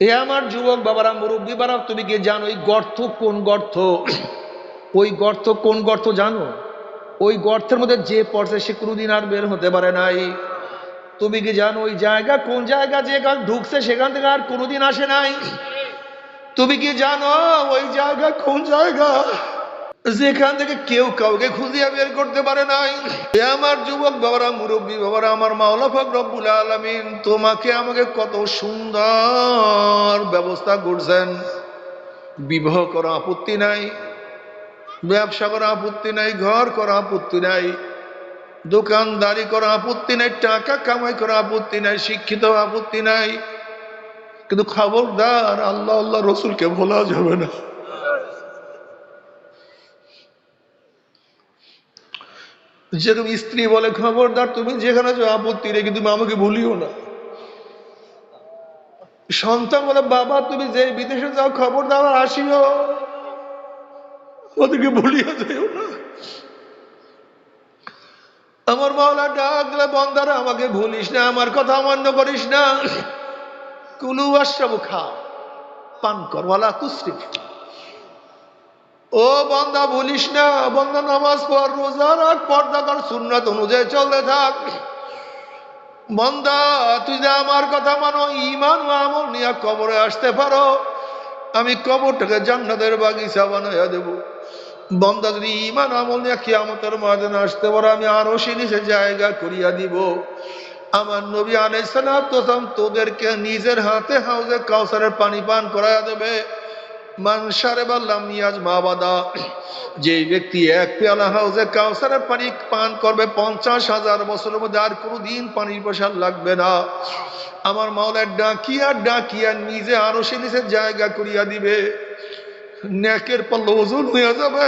এ আমার যুবক বাবারা, মুরব্বী বাবা তুমি কি জানো ওই গর্ত কোন গর্ত? ওই গর্ত কোন গর্ত জানো? ওই গর্তের মধ্যে যে পড়ছে সে কোনোদিন আর বের হতে পারে নাই। তুমি কি জানো ওই জায়গা কোন জায়গা যেখানে ঢুকছে সেখান থেকে আর কোনোদিন আসে নাই? তুমি কি জানো ওই জায়গা কোন জায়গা? যেখান থেকে কেউ কাউকে খুঁজিয়া বের করতে পারে নাই। আমার যুবক বাবারা, মুরব্বী বাবারা, আমার মাওলা ফাক রব্বুল আলমিন, তোমাকে আমাকে কত সুন্দর ব্যবস্থা করছেন। বিবাহ করা আপত্তি নাই, ব্যবসা করা আপত্তি নাই, ঘর করা আপত্তি নাই, দোকানদারি করা আপত্তি নাই, টাকা কামাই করা আপত্তি নাই, শিক্ষিত আপত্তি নাই। কিন্তু খবরদার আল্লাহ আল্লাহ রসুলকে ভোলা যাবে না। যেরকম স্ত্রী বলে খবরদার, তুমি যেখানে যাও আপত্তি রেখে তুমি আমাকে ভুলিও না। সন্তান বলে, বাবা, তুমি যে বিদেশে যাও, খবরদার আসিও। ওদেরকে ভুলিও যেও না। আমার মাওলা ডাক দিলে, বন্দারা, আমাকে ভুলিস না, আমার কথা অমান্য করিস না। কুলু আশ্রাবু খা, পান কর, ওয়ালা তুসরিফ ও বন্দা, ভুলিস না। বন্দা, নামাজ পড়, রোজা রাখ, পর্দা কর, সুন্নাত অনুযায়ী চলতে থাক। বন্দা, তুই যে আমার কথা মানো ইমান আমল নিয়ে কবরে আসতে পারো। আমি কবরটাকে জান্নাতের বাগিচা বানাইয়া দেব। বন্দা, যদি ইমান আমল নিয়ে কিয়ামতের ময়দানে আসতে পারো, আমি আরও সে নিচে জায়গা করিয়া দিব। আমার নবী আলাইসালাম তোদেরকে নিজের হাতে হাউজে কাউসারের পানি পান করাইয়া দেবে। মানসারে বললাম নিয়াজ মাবাদা যে ব্যক্তি এক পেয়ালা হাউজে কাউসারের পানি পান করবে, পঞ্চাশ হাজার বছরের মধ্যে আর কোনোদিন পানির পয়সা লাগবে না। আমার মাওলার ডাকিয়া ডাকিয়া নিজে আরও সে নিচে জায়গা করিয়া দিবে। নেকের পাল্লা ওজন হইয়া যাবে,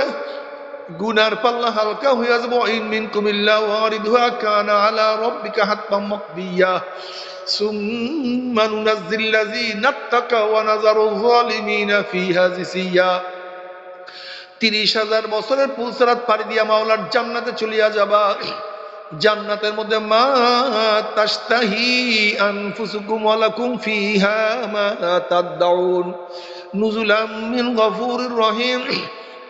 গুনার পাল্লা হালকা হইয়া যাবে। ইন মিন কুমিল্লা ওয়ারিদুহা, কানা আলা রাব্বিকা হাতমান মাকদিয়া। ثم ننزل الذين اتقوا ونذر الظالمين فيها جثيا তিরিশ হাজার বছরের পুলসরাত পাড়ি দিয়া মাওলার জান্নাতে চলিয়া যাবা জান্নাতের মধ্যে মা তাস্তাহি আনফুসুকুম ওয়ালাকুম ফিহা মা তাদদাউন নুজুলাম মিন গফুরির রহিম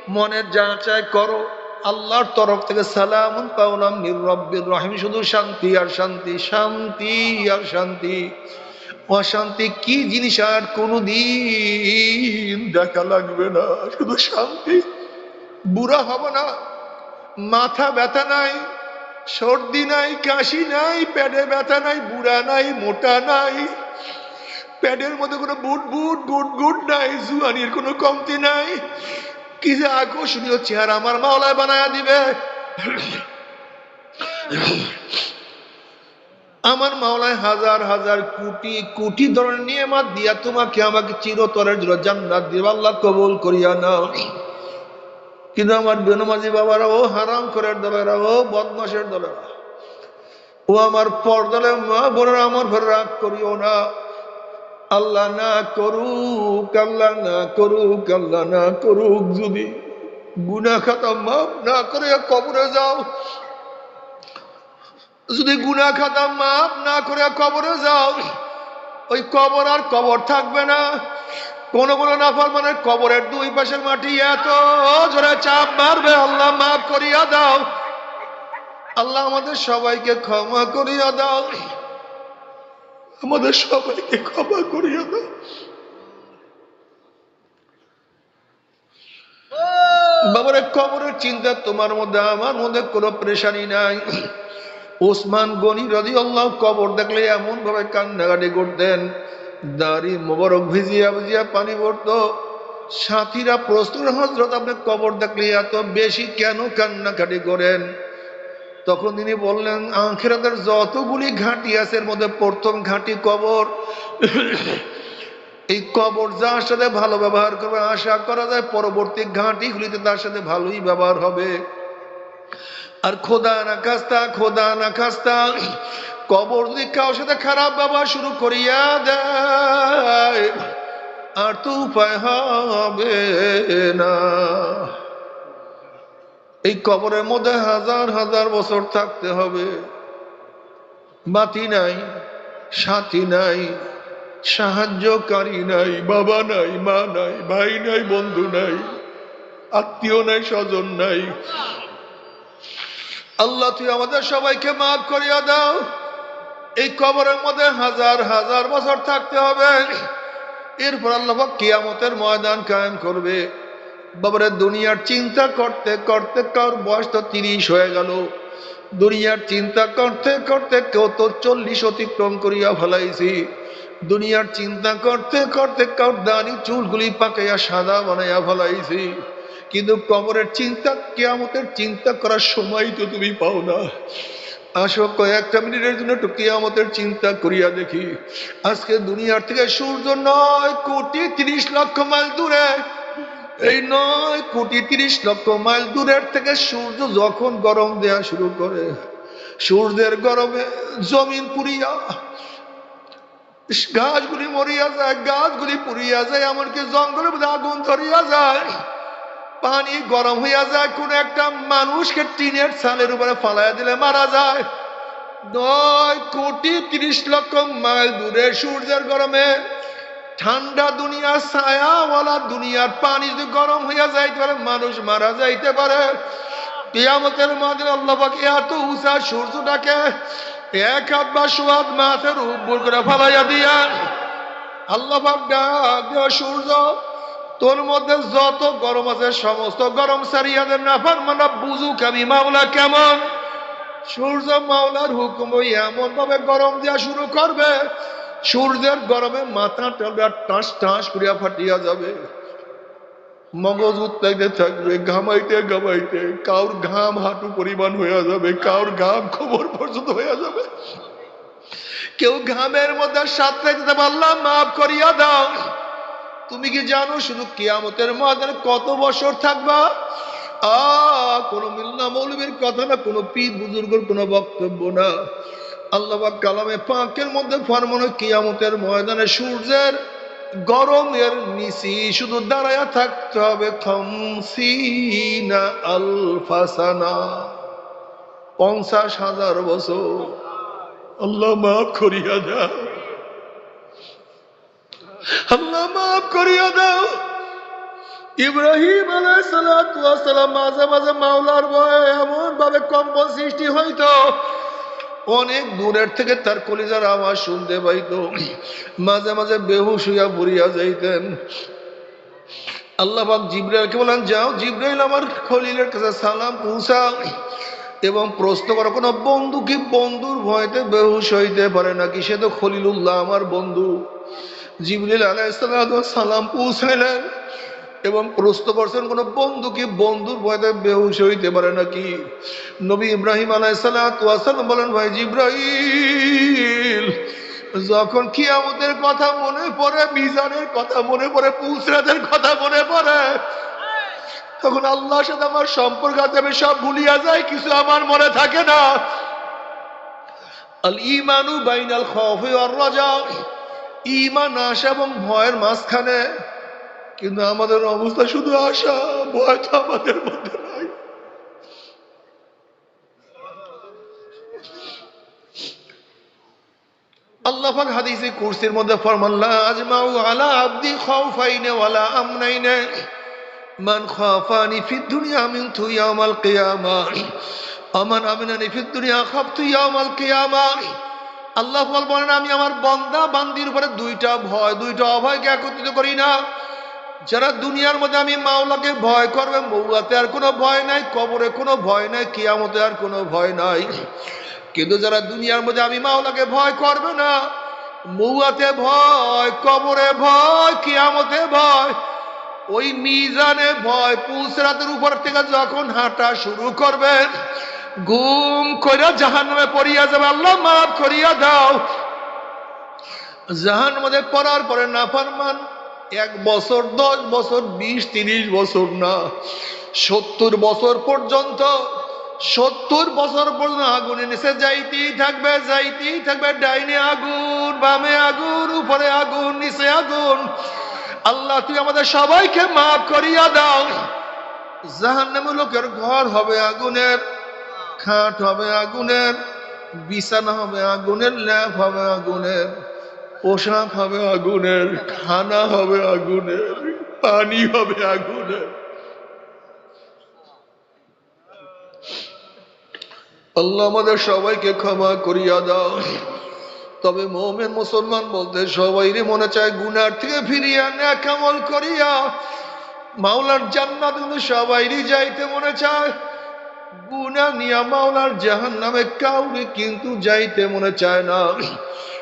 মনের যা চায় করো আল্লাহর তরফ থেকে সালাম পাওলাম মির রব্বির রহিম। শুধু শান্তি আর শান্তি শান্তি আর শান্তি। অশান্তি কি জিনিস আর কোনোদিন দেখা লাগবে না। শুধু শান্তি। বুড়া হব না। মাথা ব্যথা নাই, সর্দি নাই, কাশি নাই, পেটে ব্যথা নাই, বুড়া নাই, মোটা নাই। প্যাডের মধ্যে কোনো বুট বুট গুট গুট নাই, জুয়ানির কোনো কমতি নাই। কি যে আকর্ষণীয় চেহারা আমার মাওলায় বানায়া দিবে। আমার মাওলায় হাজার হাজার কোটি কোটি ধরনের নিয়মাত দিয়া তোমাকে আমাকে চিরতরের জন্য জান্নাত দিব, আল্লাহ কবুল করিয়া নাও। কিন্তু আমার বেনমাজি বাবারা, ও হারাম করার দলেরা, ও বদমাসের দলেরা, ও আমার পর্দলে মা বোনেরা, আমার ঘরে রাগ করিও না। আল্লাহ না করুক, আল্লাহ না করুক, আল্লাহ না করুক, যদি গুনা খাতা মাফ না করে কবরে যাও, যদি গুনা খাতা মাফ না করে কবরে যাও, ওই কবর আর কবর থাকবে না। কোন কোন নাফার মানে কবরের দুই পাশের মাটি এত জোরে চাপ মারবে, আল্লাহ মাফ করিয়া দাও। আল্লাহ আমাদের সবাইকে ক্ষমা করিয়া দাও। আমাদের সবাইকে ক্ষমা করিয়া দাও বাবারে, কবরের চিন্তা তোমার মধ্যে, আমার মধ্যে কোনো প্রেশানি নাই। ওসমান গনি রদি আল্লাহ কবর দেখলে এমন ভাবে কান্নাকাটি করতেন, দাড়ি মোবারক ভিজিয়া ভিজিয়া পানি পড়তো সাথীরা প্রস্তুত হজরত আপনি কবর দেখলে এত বেশি কেন কান্নাকাটি করেন? তখন তিনি বললেন, আখেরাতের যতগুলি ঘাঁটি আছে, এর মধ্যে প্রথম ঘাঁটি কবর। এই কবর যার সাথে ভালো ব্যবহার করবে আশা করা যায় পরবর্তী ঘাঁটিগুলিতে তার সাথে ভালোই ব্যবহার হবে। আর খোদা না খাস্তা, খোদা না খাস্তা, কবর যদি কারোর সাথে খারাপ ব্যবহার শুরু করিয়া দেয়, আর তো উপায় হবে না। এই কবরের মধ্যে হাজার হাজার বছর থাকতে হবে। বাতি নাই, সাথী নাই, সাহায্যকারী নাই, বাবা নাই, মা নাই, ভাই নাই, বন্ধু নাই, আত্মীয় নাই, স্বজন নাই। আল্লাহ, তুই আমাদের সবাইকে মাফ করিয়া দাও। এই কবরের মধ্যে হাজার হাজার বছর থাকতে হবে। এরপর আল্লাহ কিয়ামতের ময়দান কায়েম করবে। বাবারে, দুনিয়ার চিন্তা করতে করতে কার বয়স তো তিরিশ হয়ে গেল। দুনিয়ার চিন্তা করতে করতে কেউ তো চল্লিশ অতিক্রম করিয়া ফেলাইছি। দুনিয়ার চিন্তা করতে করতে কার দানি চুলগুলি পাকাইয়া সাদা বানাইয়া ফেলাইছি। কিন্তু কবরের চিন্তা, কেয়ামতের চিন্তা করার সময় তো তুমি পাও না। আসো কয়েকটা মিনিটের জন্য একটু কেয়ামতের চিন্তা করিয়া দেখি। আজকে দুনিয়ার থেকে সূর্য নয়, কোটি তিরিশ লক্ষ মাইল দূরে এই নয় কোটি তিরিশ লক্ষ মাইল দূরের থেকে সূর্য যখন গরম দেয়া শুরু করে, সূর্যের গরমে জমিন পুরিয়া গাছগুলি মরিয়া যায়, গাছগুলি পুড়িয়া যায়, এমনকি জঙ্গলের মধ্যে আগুন ধরিয়া যায়। পানি গরম হইয়া যায়, কোন একটা মানুষকে টিনের ছালের উপরে ফালাইয়া দিলে মারা যায়। নয় কোটি তিরিশ লক্ষ মাইল দূরে সূর্যের গরমে ঠান্ডা দুনিয়ার ছায়াওয়ালা দুনিয়ার পানি যদি গরম হইয়া যাইতে পারে, মানুষ মারা যাইতে পারে। কিয়ামতের মাঝে আল্লাহ পাকে এত উঁচা সূর্যটাকে এক হাত বা সুহাত মাথের উপর করে ফালাইয়া দিয়া। আল্লাহ ডাক সূর্য, তোর মধ্যে যত গরম আছে, সমস্ত গরম সারিয়াদের নাফার মানা বুঝুক আমি মাওলা কেমন। সূর্য মাওলার হুকুম এমন ভাবে গরম দেওয়া শুরু করবে সূর্যের গরমে মাথা টালবে আর টাস টাস করিয়া ফাটিয়া যাবে। মগজ উত্তাইতে থাকবে, ঘামাইতে ঘামাইতে কাউর ঘাম হাঁটু পরিমাণ হইয়া যাবে, কাউর ঘাম খবর পর্যন্ত হইয়া যাবে। কেউ ঘামের মধ্যে সাঁতরে দিতে পারলাম, মাফ করিয়া দাও। তুমি কি জানো, শুধু কিয়ামতের ময়দানে কত বছর থাকবা? আ কোন মিল্লা মৌলবীর কথা না, কোনো পীর বুজুর্গর কোনো বক্তব্য না। আল্লাহ কালামে পাকের মধ্যে ফরমানো কিয়ামতের ময়দানে সূর্যের গরমের নিচি শুধু দাঁড়ায়া থাকতে হবে আলফাসানা। পঞ্চাশ হাজার বছর। আল্লাহ মাফ করিয়া দাও। আল্লাহ মাফ করিয়া দাও। ইব্রাহিম আলাইসালাম মাঝে মাঝে মাওলার ভয়ে এমন ভাবে কম্পন সৃষ্টি হইতো অনেক দূরের থেকে তার কলিজার আওয়াজ শুনতে পাইতো। মাঝে মাঝে বেহুশ হইয়া পড়িয়া যাইতেন। আল্লাহ পাক জিব্রাইলকে বলেন, যাও, জিব্রাইল আমার খলিলের কাছে সালাম পৌঁছাও। এবং প্রশ্ন করো, কোনো বন্ধু কি বন্ধুর ভয়তে বেহুশ হইতে পারে নাকি? সে তো খলিলুল্লাহ আমার বন্ধু। জিবরিল আলাইসালাম সালাম পৌঁছাইলেন। এবং প্রশ্ন করছেন কোন বন্ধু কি বন্ধুর ভয়তে বেহুশ হইতে পারে নাকি? নবী ইব্রাহিম আলাইসালাম বলেন ভাই জিব্রাহিল যখন কি আমাদের কথা মনে পড়ে, মিজানের কথা মনে পড়ে পুসরাদের কথা মনে পড়ে, তখন আল্লাহর সাথে আমার সম্পর্ক আছে, আমি সব ভুলিয়া যাই, কিছু আমার মনে থাকে না। আল ইমানু বাইনাল খফি আর রাজা ইমান আশা এবং ভয়ের মাঝখানে কিন্তু আমাদের অবস্থা শুধু আশা, ভয় তো আমাদের মধ্যে নাই। আল্লাহ পাক হাদিসে কুরসির মধ্যে ফরমাল্লাহ আজমাউ আলা আবদি খাউফাইনে ওয়ালা আমনাইনে, মান খাফানি ফিদ দুনিয়া মিন তু ইয়াউমাল কিয়ামা আমান আমিনানি ফিদ দুনিয়া খাফতু ইয়াউমাল কিয়ামা। আল্লাহ বলেন, আমি আমার বন্দা বান্দির উপরে দুইটা ভয়, দুইটা অভয়কে একত্রিত করি না। যারা দুনিয়ার মধ্যে আমি মাওলাকে ভয় করবে, মৌলাতে আর কোনো ভয় নাই, কবরে কোনো ভয় নাই, কিয়ামতে আর কোনো ভয় নাই। কিন্তু যারা দুনিয়ার মধ্যে আমি মাওলাকে ভয় করবে না মৌয়াতে ভয়, কবরে ভয়, কিয়ামতে ভয়, ওই মিজানে ভয় পুলসরাতের উপর থেকে যখন হাঁটা শুরু করবে, ঘুম করে জাহান নামে পড়িয়া যাবে, আল্লাহ মাফ করিয়া দাও। জাহান মধ্যে পড়ার পরে না ফরমান এক বছর, দশ বছর, বিশ, তিরিশ বছর না, সত্তর বছর পর্যন্ত, সত্তর বছর পর্যন্ত আগুনে নিচে যাইতেই থাকবে যাইতেই থাকবে, ডাইনে আগুন, বামে আগুন, উপরে আগুন, নিচে আগুন। আল্লাহ তুই আমাদের সবাইকে মাফ করিয়া দাও। জাহান্নামী লোকের ঘর হবে আগুনের, খাট হবে আগুনের, বিছানা হবে আগুনের ল্যাপ হবে আগুনের। পোশাক হবে আগুনের, খানা হবে আগুনের, পানি হবে আগুনের। আল্লাহ আমাদের সবাইকে ক্ষমা করিয়া দাও। তবে মোমেন মুসলমান বলতে সবাই মনে চায় গুনার থেকে ফিরিয়া ন্যাক আমল করিয়া। মাওলার জান্নাত কিন্তু সবাইরই যাইতে মনে চায়। গুনা নিয়া মাওলার জাহান নামে কাউকে কিন্তু যাইতে মনে চায় না।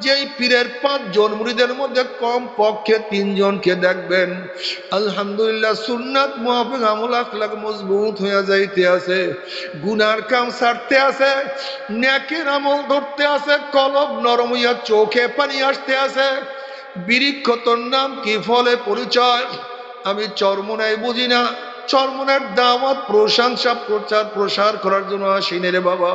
যেই পীরের পাঁচজন মুড়িদের মধ্যে কম পক্ষে তিনজনকে দেখবেন। আলহামদুলিল্লাহ সুন্নাত মুহাফিক আমল আখলাক মজবুত হয়ে যাইতে আছে। গুনার কাম সারতে আছে ন্যাকের আমল ধরতে আছে, কলব নরম হইয়া চোখে পানি আসতে আছে। বৃক্ষ তোর নাম কি ফলে পরিচয়? আমি চরমনাই বুঝি না। চরমনের দাওয়াত প্রশংসা প্রচার, প্রসার করার জন্য আসিনি রে বাবা।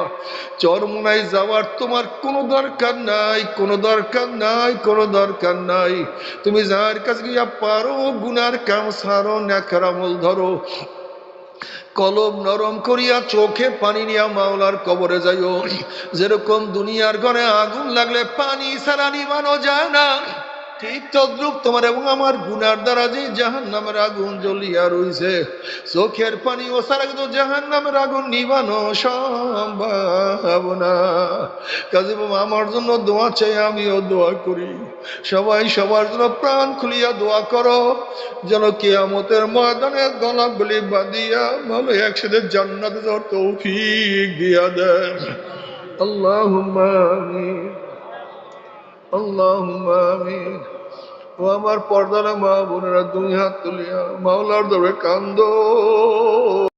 চরমনাই যাওয়ার তোমার কোনো দরকার নাই, কোনো দরকার নাই, কোনো দরকার নাই। তুমি যার কাছে গিয়া পারো, গুনার কাম সারো, ন্যাকার আমল ধরো। কলম নরম করিয়া চোখে পানি নিয়া মাওলার কবরে যাইও। যেরকম দুনিয়ার ঘরে আগুন লাগলে পানি ছাড়া নিবানো যায় না। ঠিক তদ্রুপ তোমার এবং আমার গুনার দ্বারা যে জাহান নামের আগুন জ্বলিয়া রইছে, চোখের পানি সারা কিন্তু জাহান নামের আগুন নিবানো সম্ভব না। কাজে আমার জন্য দোয়া চাই, আমিও দোয়া করি। সবাই সবার জন্য প্রাণ খুলিয়া দোয়া করো, যেন কেয়ামতের ময়দানে গলাগুলি বাঁধিয়া ভালো একসাথে জান্নাতে তৌফিক দিয়া দেন আল্লাহ ও আমার পর্দারা মা বোনেরা দুই হাত তুলিয়া মাওলার দরে কান্দ।